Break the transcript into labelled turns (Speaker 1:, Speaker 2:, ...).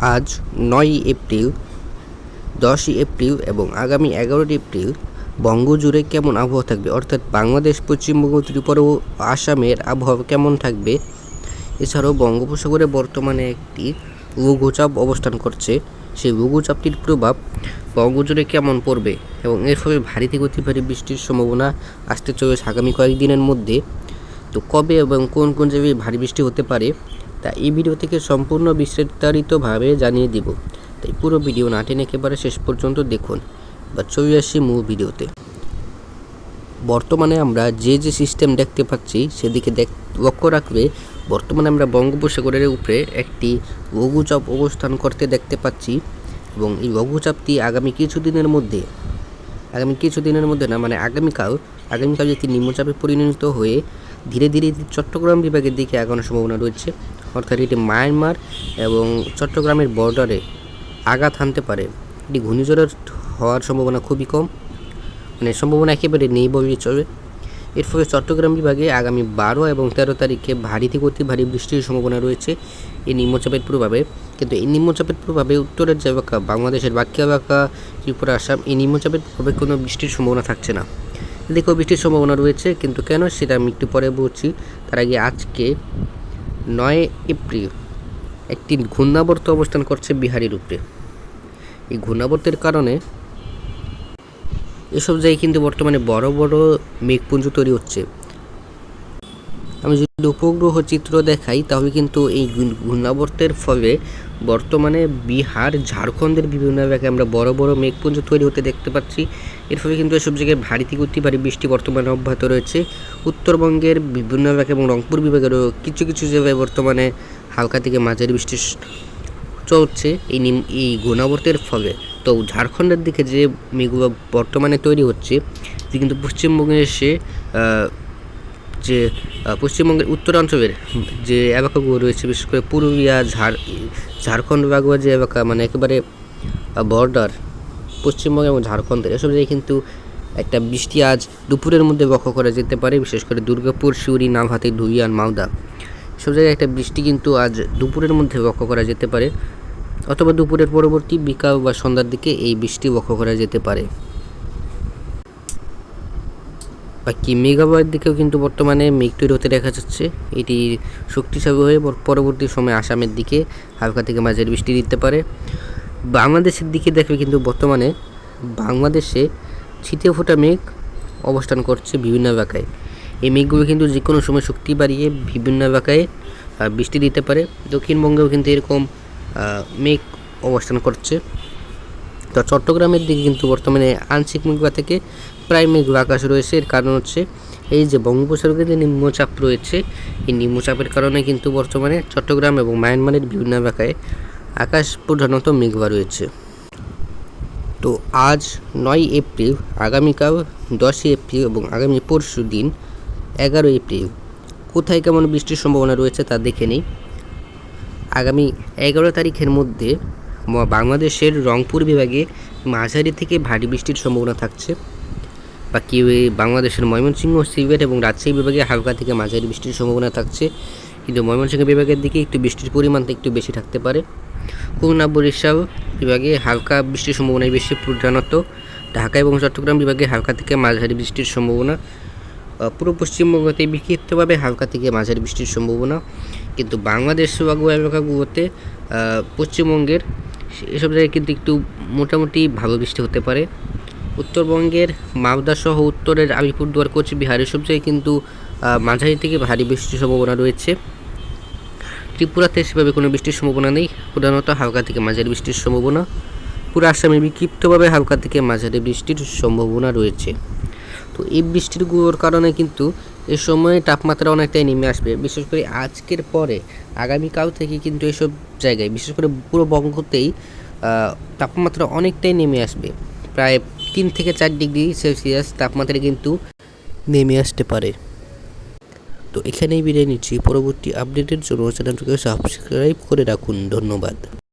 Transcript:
Speaker 1: আজ নয়ই এপ্রিল, দশই এপ্রিল এবং আগামী এগারোই এপ্রিল বঙ্গজুড়ে কেমন আবহাওয়া থাকবে? অর্থাৎ বাংলাদেশ, পশ্চিমবঙ্গ, ত্রিপুরা ও আসামের আবহাওয়া কেমন থাকবে? এছাড়াও বঙ্গোপসাগরে বর্তমানে একটি লঘুচাপ অবস্থান করছে। সেই লঘুচাপটির প্রভাব বঙ্গজুড়ে কেমন পড়বে এবং এর ফলে ভারী থেকে অতি ভারী বৃষ্টির সম্ভাবনা আসতে চলেছে আগামী কয়েকদিনের মধ্যে। তো কবে এবং কোন কোন জায়গায় ভারী বৃষ্টি হতে পারে? তা এই ভিডিও থেকে সম্পূর্ণ বিস্তারিতভাবে জানিয়ে দিব। তাই পুরো ভিডিও না টেনে একেবারে শেষ পর্যন্ত দেখুন বা চলে আসি ভিডিওতে। বর্তমানে আমরা যে যে সিস্টেম দেখতে পাচ্ছি, সেদিকে দেখ, লক্ষ্য রাখলে বর্তমানে আমরা বঙ্গোপসাগরের উপরে একটি লঘুচাপ অবস্থান করতে দেখতে পাচ্ছি এবং এই লঘুচাপটি আগামী কিছুদিনের মধ্যে, আগামী কিছুদিনের মধ্যে না মানে আগামীকাল আগামীকাল একটি নিম্নচাপে পরিণত হয়ে ধীরে ধীরে চট্টগ্রাম বিভাগের দিকে আগানোর সম্ভাবনা রয়েছে। অর্থাৎ এটি মায়ানমার এবং চট্টগ্রামের বর্ডারে আঘাত হানতে পারে। এটি ঘূর্ণিঝড়ের হওয়ার সম্ভাবনা খুবই কম। মানে সম্ভাবনা একেবারে নেই বললেই চলে। এর ফলে চট্টগ্রাম বিভাগে আগামী বারো এবং তেরো তারিখে ভারী থেকে অতি ভারী বৃষ্টির সম্ভাবনা রয়েছে এই নিম্নচাপের প্রভাবে। কিন্তু এই নিম্নচাপের প্রভাবে উত্তরের যে এলাকা, বাংলাদেশের বাকি এলাকা, ত্রিপুরা, আসাম, এই নিম্নচাপের প্রভাবে কোনো বৃষ্টির সম্ভাবনা থাকছে না। এদিকেও বৃষ্টির সম্ভাবনা রয়েছে, কিন্তু কেন সেটা আমি একটু পরে বলছি। তার আগে আজকে নয় এপ্রিল একটি ঘূর্ণাবর্ত অবস্থান করছে বিহারের উপরে। এই ঘূর্ণাবর্তের কারণে এসব জায়গায় কিন্তু বর্তমানে বড় বড় মেঘপুঞ্জ তৈরি হচ্ছে। আমি যদি উপগ্রহ চিত্র দেখাই, তাহলে কিন্তু এই ঘূর্ণ- ঘূর্ণাবর্তের ফলে বর্তমানে বিহার, ঝাড়খণ্ডের বিভিন্ন এলাকায় আমরা বড় বড় মেঘপুঞ্জ তৈরি হতে দেখতে পাচ্ছি। এর ফলে কিন্তু এসব জায়গায় ভারী থেকে অতি ভারী বৃষ্টি বর্তমানে অব্যাহত রয়েছে। উত্তরবঙ্গের বিভিন্ন এলাকা এবং রংপুর বিভাগেরও কিছু কিছু জায়গায় বর্তমানে হালকা থেকে মাঝারি বৃষ্টি চলছে। এই নিম, এই ঘূর্ণাবর্তের ফলে। তো ঝাড়খণ্ডের দিকে যে মেঘগুলো বর্তমানে তৈরি হচ্ছে কিন্তু পশ্চিমবঙ্গে এসে যে পশ্চিমবঙ্গের উত্তরাঞ্চলের যে এলাকাগুলো রয়েছে, বিশেষ করে পুরুলিয়া, ঝাড়, ঝাড়খণ্ড লাগোয়া যে এলাকা মানে একেবারে বর্ডার পশ্চিমবঙ্গ এবং ঝাড়খণ্ডের এসব জায়গায় কিন্তু একটা বৃষ্টি আজ দুপুরের মধ্যে লক্ষ্য করা যেতে পারে, বিশেষ করে দুর্গাপুর, সিউড়ি নামহাতি ধুলিয়ান, মালদা। সব জায়গায় একটা বৃষ্টি কিন্তু আজ দুপুরের মধ্যে লক্ষ্য করা যেতে পারে, অথবা দুপুরের পরবর্তী বিকাল বা সন্ধ্যার দিকে এই বৃষ্টি লক্ষ্য করা যেতে পারে। বাকি মেঘালয়ের দিকেও কিন্তু বর্তমানে মেঘ তৈরি হতে দেখা যাচ্ছে। এটি শক্তিশালী হয়ে পরবর্তী সময়ে আসামের দিকে হালকা থেকে মাঝারি বৃষ্টি দিতে পারে। বাংলাদেশের দিকে দেখবে কিন্তু বর্তমানে বাংলাদেশে ছিটে ফোটা মেঘ অবস্থান করছে বিভিন্ন এলাকায়। এই মেঘগুলো কিন্তু যে কোনো সময় শক্তি বাড়িয়ে বিভিন্ন এলাকায় বৃষ্টি দিতে পারে। দক্ষিণবঙ্গেও কিন্তু এরকম মেঘ অবস্থান করছে। তো চট্টগ্রামের দিকে কিন্তু বর্তমানে আংশিক মেঘলা থেকে প্রায় মেঘলা আকাশ রয়েছে। এর কারণ হচ্ছে এই যে বঙ্গোপসাগরে যে নিম্নচাপ রয়েছে, এই নিম্নচাপের কারণে কিন্তু বর্তমানে চট্টগ্রাম এবং মায়ানমারের বিভিন্ন এলাকায় আকাশ প্রধানত মেঘলা রয়েছে। তো আজ নয় এপ্রিল, আগামীকাল দশই এপ্রিল এবং আগামী পরশু দিন এগারো এপ্রিল। কোথায় কেমন বৃষ্টির সম্ভাবনা রয়েছে তা দেখে নিই। আগামী এগারো তারিখের মধ্যে বাংলাদেশের রংপুর বিভাগে মাঝারি থেকে ভারী বৃষ্টির সম্ভাবনা থাকছে। বাকি বাংলাদেশের ময়মনসিংহ সিলেট এবং রাজশাহী বিভাগে হালকা থেকে মাঝারি বৃষ্টির সম্ভাবনা থাকছে। কিন্তু ময়মনসিংহ বিভাগের দিকে একটু বৃষ্টির পরিমাণটা একটু বেশি থাকতে পারে। খুলনা, বরিশাল বিভাগে হালকা বৃষ্টির সম্ভাবনাই বেশি। প্রধানত ঢাকা এবং চট্টগ্রাম বিভাগে হালকা থেকে মাঝারি বৃষ্টির সম্ভাবনা। পুরো পশ্চিমবঙ্গতে বিক্ষিপ্তভাবে হালকা থেকে মাঝারি বৃষ্টির সম্ভাবনা। কিন্তু বাংলাদেশ এলাকাগুলোতে পশ্চিমবঙ্গের এসব জায়গায় কিন্তু একটু মোটামুটি ভালো বৃষ্টি হতে পারে। উত্তরবঙ্গের মালদা সহ উত্তরের আলিপুরদুয়ার, কোচবিহার এসব জায়গায় কিন্তু মাঝারি থেকে ভারী বৃষ্টির সম্ভাবনা রয়েছে। ত্রিপুরাতে সেভাবে কোনো বৃষ্টির সম্ভাবনা নেই। প্রধানত হালকা থেকে মাঝারি বৃষ্টির সম্ভাবনা। পুরো আসামে বিক্ষিপ্তভাবে হালকা থেকে মাঝারি বৃষ্টির সম্ভাবনা রয়েছে। তো এই বৃষ্টিরগুলোর কারণে কিন্তু এ সময়ে তাপমাত্রা অনেকটাই নেমে আসবে। বিশেষ করে আজকের পরে, আগামীকাল থেকে কিন্তু এসব জায়গায়, বিশেষ করে পুরো বঙ্গতেই তাপমাত্রা অনেকটাই নেমে আসবে। প্রায় তিন থেকে চার ডিগ্রি সেলসিয়াস তাপমাত্রা কিন্তু নেমে আসতে পারে। তো এখানেই বিদায় নিচ্ছি। পরবর্তী আপডেটের জন্য চ্যানেলটিকে সাবস্ক্রাইব করে রাখুন। ধন্যবাদ।